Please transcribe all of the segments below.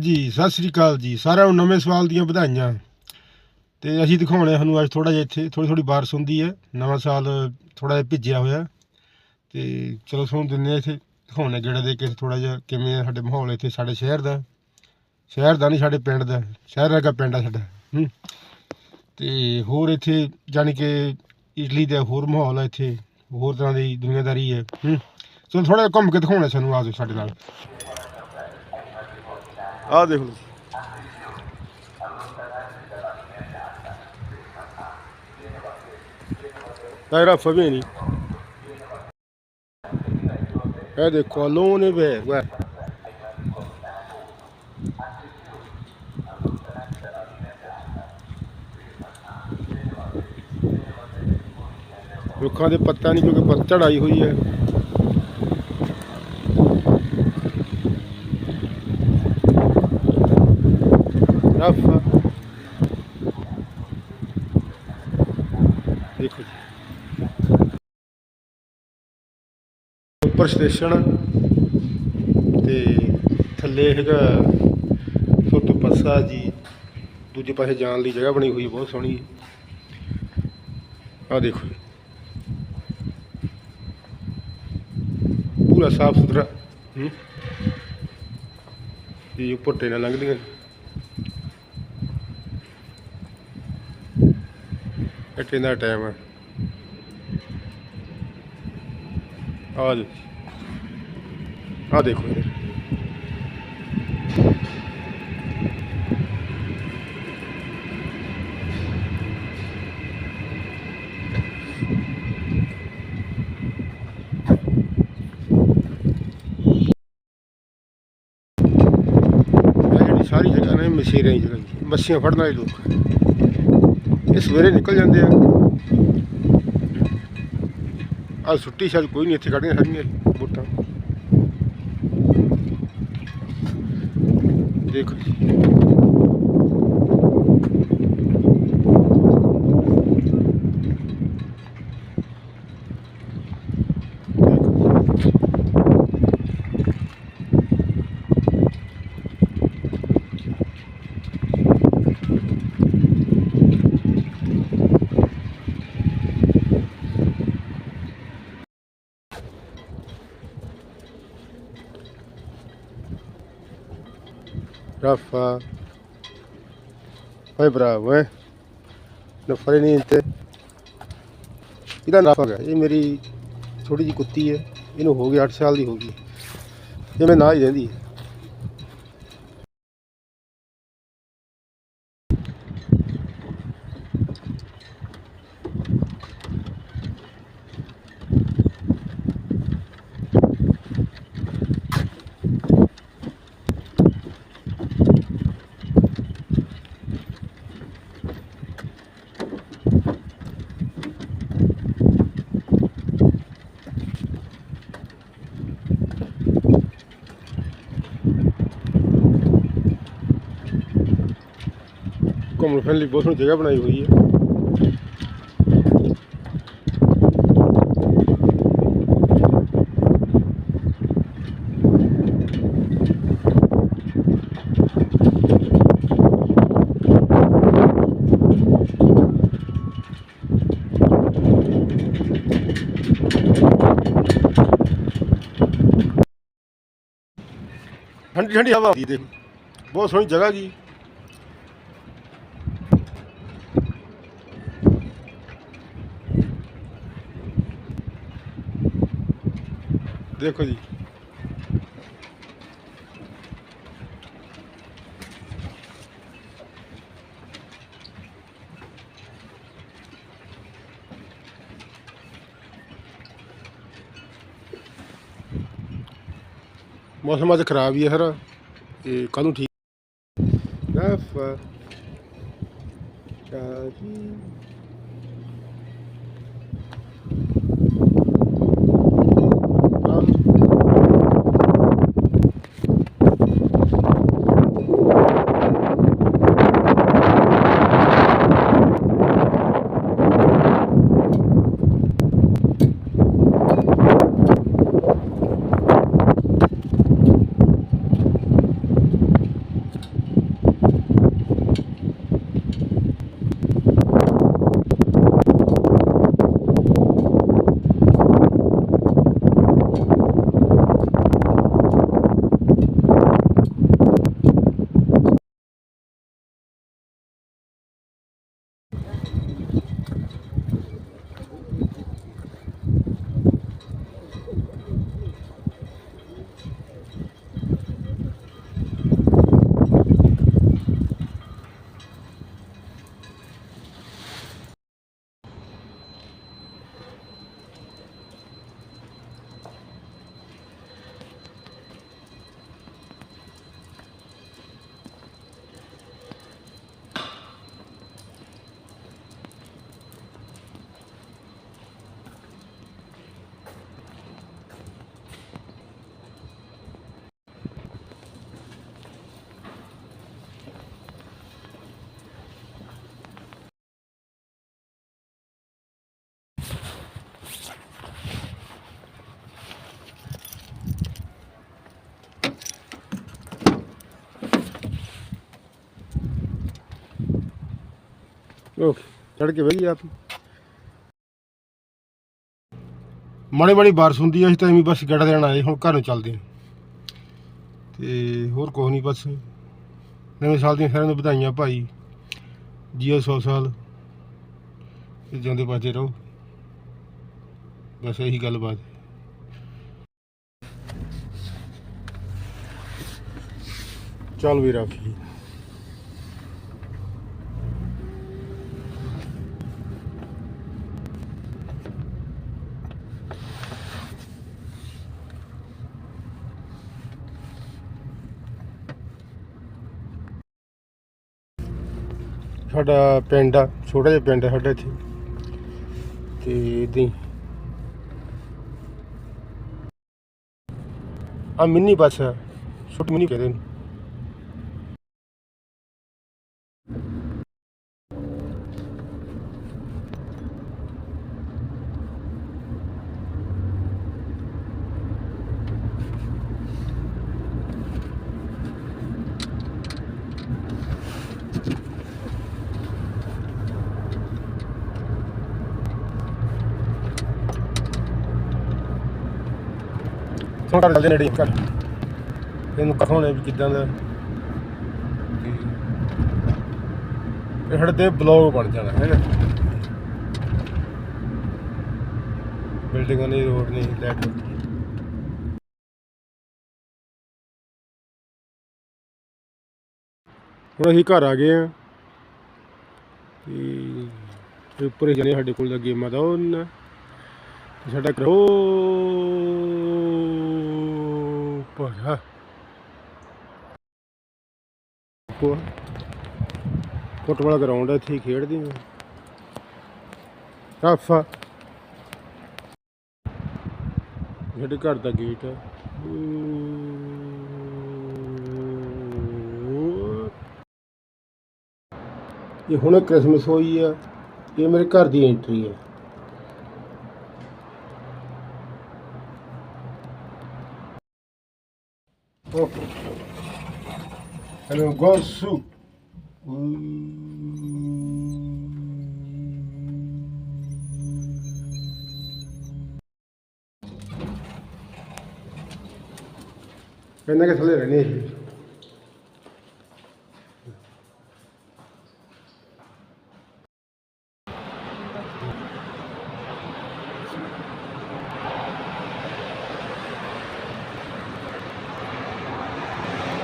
ਜੀ, ਸਤਿ ਸ੍ਰੀ ਅਕਾਲ ਜੀ। ਸਾਰਿਆਂ ਨੂੰ ਨਵੇਂ ਸਵਾਲ ਦੀਆਂ ਵਧਾਈਆਂ। ਤੇ ਅਸੀਂ ਦਿਖਾਉਣੇ ਸਾਨੂੰ ਅੱਜ ਥੋੜਾ ਜਿਹਾ ਇੱਥੇ ਥੋੜੀ ਥੋੜੀ ਬਾਰਿਸ਼ ਹੁੰਦੀ ਹੈ। ਨਵਾਂ ਸਾਲ ਥੋੜਾ ਜਿਹਾ ਭਿੱਜਿਆ ਹੋਇਆ। ਤੇ ਚਲੋ ਤੁਹਾਨੂੰ ਦਿੰਦੇ ਆ ਇੱਥੇ। ਦਿਖਾਉਣੇ ਗੇੜਾ ਦੇ ਕੇ ਥੋੜਾ ਜਿਹਾ ਕਿਵੇਂ ਆ ਸਾਡੇ ਮਾਹੌਲ ਇੱਥੇ, ਸਾਡੇ ਸ਼ਹਿਰ ਦਾ। ਸ਼ਹਿਰ ਦਾ ਨਹੀਂ, ਸਾਡੇ ਪਿੰਡ ਦਾ। ਸ਼ਹਿਰ ਵਰਗਾ ਪਿੰਡ ਆ ਸਾਡਾ। ਹੂੰ। ਤੇ ਹੋਰ ਇੱਥੇ ਜਾਣੀ ਕਿ ਇਟਲੀ ਦਾ ਹੋਰ ਮਾਹੌਲ ਹੈ ਇੱਥੇ। ਹੋਰ ਤਰ੍ਹਾਂ ਦੀ ਦੁਨੀਆਦਾਰੀ ਹੈ। ਹੂੰ। ਚਲੋ ਥੋੜਾ ਜਿਹਾ ਘੁੰਮ ਕੇ ਦਿਖਾਉਣਾ ਸਾਨੂੰ ਆ ਸਾਡੇ ਨਾਲ। ਆਹ ਦੇਖ ਲਓ Era Fabiani. ਇਹ ਦੇਖੋ ਲੋਨੇ ਵੇ guarda. ਰੁੱਖਾਂ ਦੇ ਪੱਤਾ ਨਹੀਂ, ਕਿਉਂਕਿ ਪੱਤੜ ਆਈ ਹੋਈ ਹੈ ਰਫ ਦੇਖੋ ਜੀ ਉੱਪਰ ਸਟੇਸ਼ਨ ਤੇ ਥੱਲੇ ਹੈਗਾ ਛੋਟੂ ਪੱਸਾ ਜੀ। ਦੂਜੇ ਪਾਸੇ ਜਾਣ ਲਈ ਜਗ੍ਹਾ ਬਣੀ ਹੋਈ ਬਹੁਤ ਸੋਹਣੀ। ਆ ਦੇਖੋ ਜੀ। ਪੂਰਾ ਸਾਫ਼ ਸੁਥਰਾ। ਹੂੰ। ਇਹ ਉੱਪਰ ਟ੍ਰੇਨਾਂ ਲੰਘਦੀਆਂ। ਇਹ ਦਾ ਟਾਈਮ ਹੈ। ਆ ਜੀ। ਆ ਦੇਖੋ ਇਹ ਸਾਰੀ ਜਗ੍ਹਾ ਨੇ ਮਛੇਰਿਆਂ ਦੀ ਮੱਛੀਆਂ ਫੜਨ ਵਾਲੇ ਲੋਕ। ਇਹ ਸਵੇਰੇ ਨਿਕਲ ਜਾਂਦੇ ਆ। ਆ ਸੁੱਟੀ ਸ਼ਾਇਦ ਕੋਈ ਨਹੀਂ ਇੱਥੇ ਕੱਢੀਆਂ ਸਾਰੀਆਂ ਬੋਟਾਂ। ਦੇਖੋ। Raffa. Poi bravo, eh. Non fare niente. ਇਹਦਾ ਨਾਮ ਹੈਗਾ ਇਹ ਮੇਰੀ ਛੋਟੀ ਜੀ ਕੁੱਤੀ ਹੈ ਇਹਨੂੰ ਹੋ ਗਿਆ 8 ਸਾਲ ਦੀ ਹੋ ਗਈ ਇਹ ਮੈਂ ਨਾ ਹੀ ਰਹਿੰਦੀ ਹੈ ਘੁੰਮਣ ਲਈ ਬਹੁਤ ਸੋਹਣੀ ਜਗ੍ਹਾ ਬਣਾਈ ਹੋਈ ਹੈ। ਠੰਡੀ ਠੰਡੀ ਹਵਾ ਆਉਂਦੀ ਦੇਖ। ਬਹੁਤ ਸੋਹਣੀ ਜਗ੍ਹਾ ਜੀ। ਦੇਖੋ ਜੀ। ਮੌਸਮ ਅੱਜ ਖਰਾਬ ਹੀ ਹੈ ਸਰ ਤੇ ਕੱਲ ਨੂੰ ਠੀਕ ਰਫ ਚਾਹੀ ਓਕੇ ਚੜ ਕੇ ਬਈ ਮਾੜੀ ਮਾੜੀ ਬਾਰਿਸ਼ ਹੁੰਦੀ ਆ, ਅਸੀਂ ਤਾਂ ਐਵੇਂ ਬਸ ਗੜਾ ਦੇਣ ਆਏ, ਹੁਣ ਘਰ ਨੂੰ ਚੱਲਦੇ ਹਾਂ। ਤੇ ਹੋਰ ਕੁਛ ਨਹੀਂ ਬਸ। ਨਵੇਂ ਸਾਲ ਦੀਆਂ ਸਾਰਿਆਂ ਨੂੰ ਵਧਾਈਆਂ ਭਾਈ। ਜੀਓ 100 ਸਾਲ। ਤੇ ਜਿਉਂਦੇ ਬਾਜੇ ਰਹੋ। ਬਸ ਇਹੀ ਗੱਲਬਾਤ। ਚੱਲ ਵੀ ਰੱਖੀ ਸਾਡਾ ਪਿੰਡ ਆ, ਛੋਟਾ ਜਿਹਾ ਪਿੰਡ ਆ ਸਾਡਾ ਇੱਥੇ। ਤੇ ਇਦਾਂ ਆ ਮਿੰਨੀ ਬੱਸ ਆ, ਛੋਟੀ ਮਿੰਨੀ ਕਹਿੰਦੇ ਨੇ। ਹੁਣ ਘਰ ਚੱਲਦੇ ਨੇੜੇ ਘਰ ਇਹਨੂੰ ਕਹਾਉਣੇ ਵੀ ਕਿਦਾਂ ਦਾ। ਇਹ ਸਾਡੇ ਬਲੌਗ ਬਣ ਜਾਣਾ, ਹੈ ਨਾ। ਬਿਲਡਿੰਗਾਂ ਨਹੀਂ, ਰੋਡ ਨਹੀਂ ਲਾਈਟ ਹੁਣ ਅਸੀਂ ਘਰ ਆ ਗਏ ਆ ਤੇ ਉੱਪਰ ਹੀ ਜਾਣੇ ਸਾਡੇ ਕੋਲ ਦਾ ਗੇਮਾਂ ਦਾ ਉਹਨਾਂ। ਸਾਡਾ ਕਰੋ ਪੜਾ ਕੋ ਫੁੱਟਬਾਲ ਗਰਾਊਂਡ ਹੈ ਇੱਥੇ ਹੀ ਖੇਡਦੇ ਹਾਂ ਰਾਫਾ ਸਾਡੇ ਘਰ ਦਾ ਗੇਟ ਹੈ ਇਹ ਹੁਣ ਕ੍ਰਿਸਮਸ ਹੋਈ ਆ। ਇਹ ਮੇਰੇ ਘਰ ਦੀ ਐਂਟਰੀ ਹੈ Okay. Hello, Gosu. ਕਹਿੰਦਾ ਕਿ ਥੱਲੇ ਰਹਿਣੇ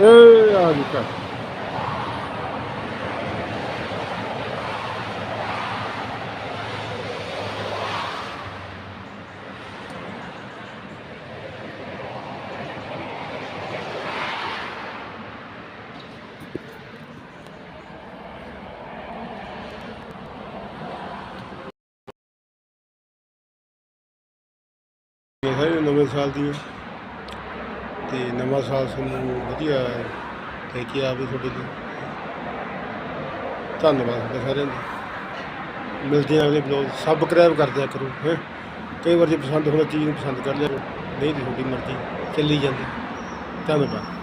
ਇਹ ਏ ਆ ਨਿਕਾ ਇਹ ਸਾਰੇ ਨਵੇਂ ਸਾਲ ਦੀਆਂ ਤੇ ਨਵਾਂ ਸਾਲ ਤੁਹਾਨੂੰ ਵਧੀਆ ਲੈ ਕੇ ਆਵੇ ਤੁਹਾਡੇ ਲਈ। ਧੰਨਵਾਦ ਤੁਹਾਡਾ ਸਾਰਿਆਂ ਦਾ। ਮਿਲਦੇ ਹਾਂ ਅਗਲੇ ਬਲੌਗ ਸਬਸਕ੍ਰਾਈਬ ਕਰ ਦਿਆ ਕਰੋ, ਹੈ। ਕਈ ਵਾਰ ਜੇ ਪਸੰਦ ਹੋਣਾ ਚੀਜ਼ ਨੂੰ ਪਸੰਦ ਕਰ ਲਿਆ ਨਹੀਂ ਤੇ ਤੁਹਾਡੀ ਮਰਜ਼ੀ, ਚੱਲੀ ਜਾਂਦੀ। ਧੰਨਵਾਦ।